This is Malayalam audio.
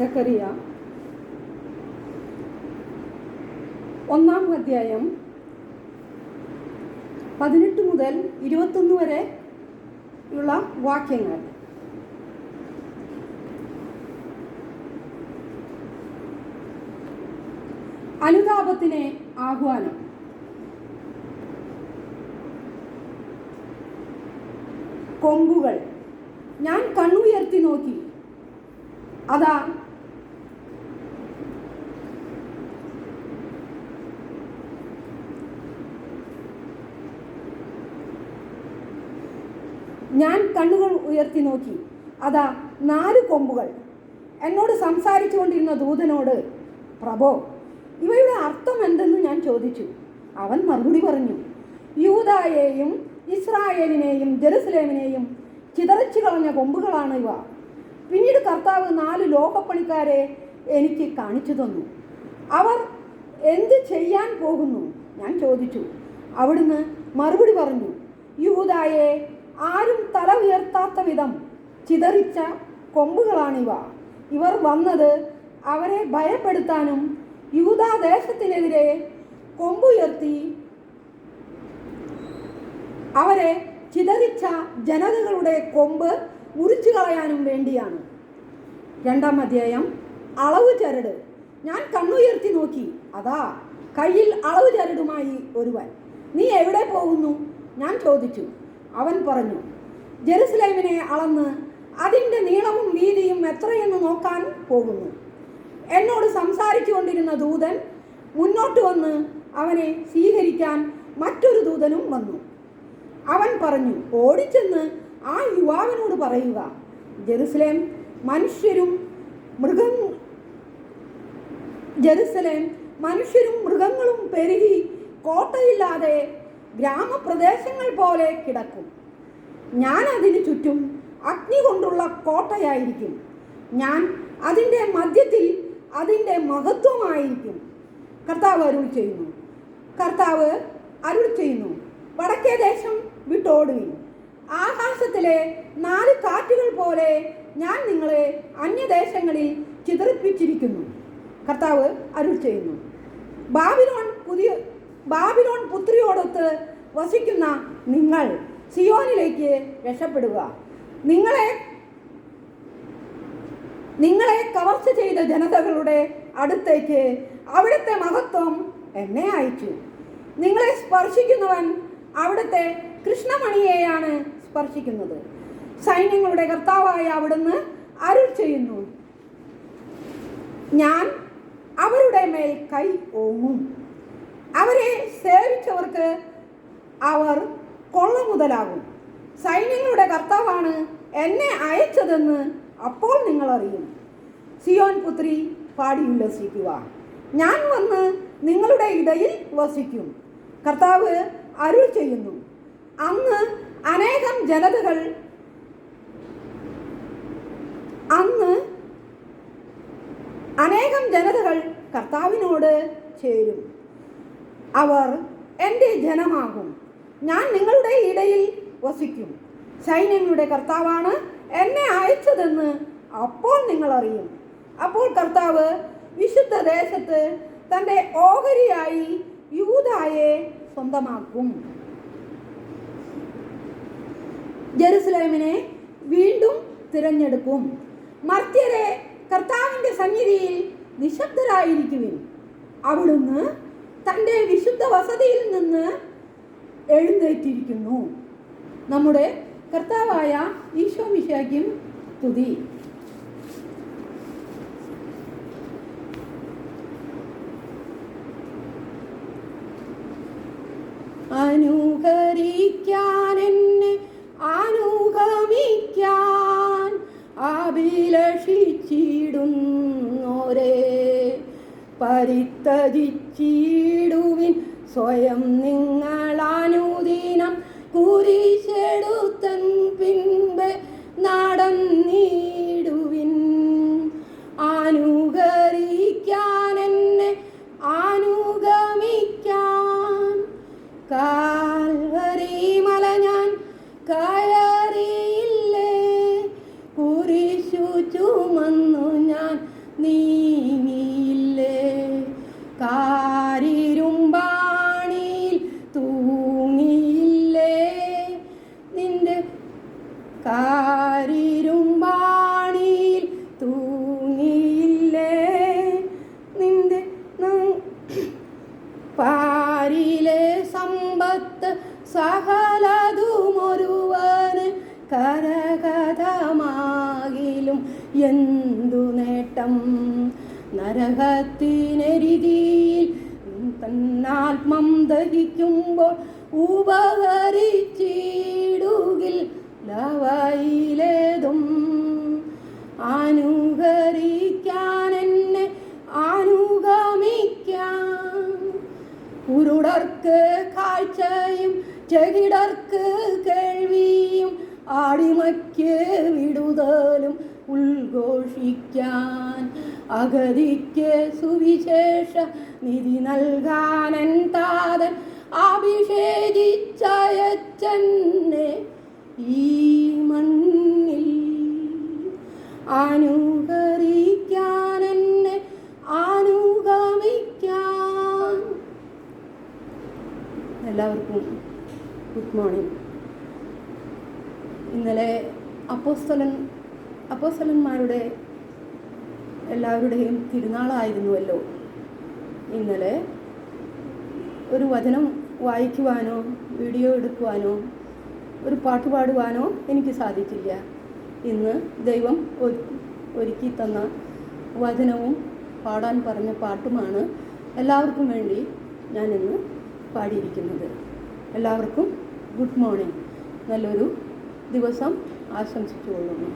സക്കറിയ ഒന്നാം അധ്യായം പതിനെട്ട് മുതൽ ഇരുപത്തൊന്ന് വരെ ഉള്ള വാക്യങ്ങൾ. അനുതാപത്തിന് ആഹ്വാനം. കൊമ്പുകൾ. ഞാൻ കണ്ണുയർത്തി നോക്കി. അതാ ഞാൻ കണ്ണുകൾ ഉയർത്തി നോക്കി. അതാ നാല് കൊമ്പുകൾ. എന്നോട് സംസാരിച്ചു കൊണ്ടിരുന്ന ദൂതനോട് പ്രഭോ ഇവയുടെ അർത്ഥം എന്തെന്ന് ഞാൻ ചോദിച്ചു. അവൻ മറുപടി പറഞ്ഞു യൂതായെയും ഇസ്രായേലിനെയും ജെറുസലേമിനെയും ചിതറച്ചു കളഞ്ഞ കൊമ്പുകളാണ് ഇവ. പിന്നീട് കർത്താവ് നാല് ലോകപ്പണിക്കാരെ എനിക്ക് കാണിച്ചു തന്നു. അവർ എന്ത് ചെയ്യാൻ പോകുന്നു? ഞാൻ ചോദിച്ചു. അവിടുന്ന് മറുപടി പറഞ്ഞു യൂതായെ ആരും തല ഉയർത്താത്ത വിധം ചിതറിച്ച കൊമ്പുകളാണിവ. ഇവർ വന്നത് അവരെ ഭയപ്പെടുത്താനും യൂതാദേശത്തിനെതിരെ കൊമ്പുയർത്തി അവരെ ചിതറിച്ച ജനതകളുടെ കൊമ്പ് മുറിച്ചു കളയാനും വേണ്ടിയാണ്. രണ്ടാം അധ്യായം അളവ് ചരട്. ഞാൻ കണ്ണുയർത്തി നോക്കി. അതാ കയ്യിൽ അളവ് ചരടുമായി ഒരുവൻ. നീ എവിടെ പോകുന്നു? ഞാൻ ചോദിച്ചു. അവൻ പറഞ്ഞു ജെറുസലേമിനെ അളന്ന് അതിന്റെ നീളവും വീതിയും എത്രയെന്ന് നോക്കാൻ പോകുന്നു. എന്നോട് സംസാരിച്ചുകൊണ്ടിരുന്ന ദൂതൻ മുന്നോട്ട് വന്ന് അവനെ സ്വീകരിക്കാൻ മറ്റൊരു ദൂതനും വന്നു. അവൻ പറഞ്ഞു ഓടിച്ചെന്ന് ആ യുവാവിനോട് പറയുക ജെറുസലേം മനുഷ്യരും മൃഗം ജെറുസലേം മനുഷ്യരും മൃഗങ്ങളും പെരുകി കോട്ടയില്ലാതെ ഗ്രാമപ്രദേശങ്ങൾ പോലെ കിടക്കും. ഞാൻ അതിന് ചുറ്റും അഗ്നി കൊണ്ടുള്ള കോട്ടയായിരിക്കും. ഞാൻ അതിന്റെ മധ്യത്തിൽ അതിന്റെ മഹത്വമായിരിക്കും. കർത്താവ് അരുൾ ചെയ്യുന്നു. കർത്താവ് അരുൾ ചെയ്യുന്നു. വടക്കേ ദേശം വിട്ടോടുവിൻ. ആകാശത്തിലെ നാല് കാറ്റുകൾ പോലെ ഞാൻ നിങ്ങളെ അന്യദേശങ്ങളിൽ ചിതറിപ്പിച്ചിരിക്കുന്നു. കർത്താവ് അരുൾ ചെയ്യുന്നു. ബാബിലോൺ പുതിയ ബാബിലോൺ പുത്രിയോടൊത്ത് വസിക്കുന്ന നിങ്ങൾ സിയോനിലേക്ക് രക്ഷപ്പെടുക. നിങ്ങളെ നിങ്ങളെ കവർച്ച ചെയ്ത ജനതകളുടെ അടുത്തേക്ക് അവിടുത്തെ മഹത്വം എന്നെ അയച്ചു. നിങ്ങളെ സ്പർശിക്കുന്നവൻ അവിടുത്തെ കൃഷ്ണമണിയെയാണ് സ്പർശിക്കുന്നത്. സൈന്യങ്ങളുടെ കർത്താവായ അവിടുന്ന് അരുൾ ചെയ്യുന്നു. ഞാൻ അവരുടെ മേൽ കൈ ഓങ്ങും. അവരെ സേവിച്ചവർക്ക് അവർ കൊള്ള മുതലാകും. സൈന്യങ്ങളുടെ കർത്താവാണ് എന്നെ അയച്ചതെന്ന് അപ്പോൾ നിങ്ങൾ അറിയും. സിയോൻ പുത്രി പാടി ഉല്ലസിക്കുക. ഞാൻ വന്ന് നിങ്ങളുടെ ഇടയിൽ വസിക്കും. കർത്താവ് അരുൾ ചെയ്യുന്നു. അന്ന് അനേകം ജനതകൾ അന്ന് അനേകം ജനതകൾ കർത്താവിനോട് ചേരും. അവർ എന്റെ ജനമാകും. ഞാൻ നിങ്ങളുടെ ഇടയിൽ വസിക്കും. സൈന്യങ്ങളുടെ കർത്താവാണ് എന്നെ അയച്ചതെന്ന് അപ്പോൾ നിങ്ങൾ അറിയും. അപ്പോൾ കർത്താവ് വിശുദ്ധ ദേശത്ത് തന്റെ ഓഹരിയായി യൂതായെ സ്വന്തമാക്കും. ജെറുസലേമിനെ വീണ്ടും തിരഞ്ഞെടുക്കും. മർത്യരെ കർത്താവിന്റെ സന്നിധിയിൽ നിശബ്ദരായിരിക്കുവിൻ. അവിടുന്ന് തന്റെ വിശുദ്ധ വസതിയിൽ നിന്ന് എഴുന്നേറ്റിരിക്കുന്നു. നമ്മുടെ കർത്താവായ ഈശോ മിശാക്കും സ്തുതി. അനുകരിക്കാൻ എന്നെ അനുഗമിക്കാൻ അഭിലഷിച്ചിടുന്നോരേ. പരിത്തജിച്ചിടുവിൻ സ്വയം നിങ്ങൾ അനുദിനം കുരിശെടുത്തൻ പിൻപ് നടന്നിടുവിൻ ആനുകരിക്കാൻ എന്നെ ആനുഗമിക്കാൻ കാൽവരി എന്തു നേട്ടം? നരകത്തിനെരിതിയിൽ തന്നാത്മം ദഹിക്കുമ്പോൾ ഉപകരിച്ചിടുകിൽ ലവയിലേതും അനുകരിക്കാൻ എന്നെ അനുഗമിക്കാൻ. ഉരുടർക്ക് കാഴ്ചയും ചെകിടർക്ക് കേൾവിയും ആടിമയ്ക്ക് വിടുതലും ഉദ്ഘോഷിക്കാൻ അഗതിക്ക് സുവിശേഷ നിധി നൽകാനൻ താതൻ അഭിഷേചിച്ചയച്ചെന്നെ ഈ മണ്ണിൽ. അനുകരിക്കാൻ എന്നെ അനുഗമിക്കാൻ. എല്ലാവർക്കും ഗുഡ് മോർണിംഗ്. ഇന്നലെ അപ്പോസ്തലൻ അപ്പോസ്തലന്മാരുടെ എല്ലാവരുടെയും തിരുനാളായിരുന്നുവല്ലോ. ഇന്നലെ ഒരു വചനം വായിക്കുവാനോ വീഡിയോ എടുക്കുവാനോ ഒരു പാട്ട് പാടുവാനോ എനിക്ക് സാധിച്ചില്ല. ഇന്ന് ദൈവം ഒരുക്കി തന്ന വചനവും പാടാൻ പറഞ്ഞ പാട്ടുമാണ് എല്ലാവർക്കും വേണ്ടി ഞാൻ ഇന്ന് പാടിയിരിക്കുന്നത്. എല്ലാവർക്കും ഗുഡ് മോർണിംഗ്. നല്ലൊരു ദിവസം ആശംസിച്ചുകൊള്ളുന്നു.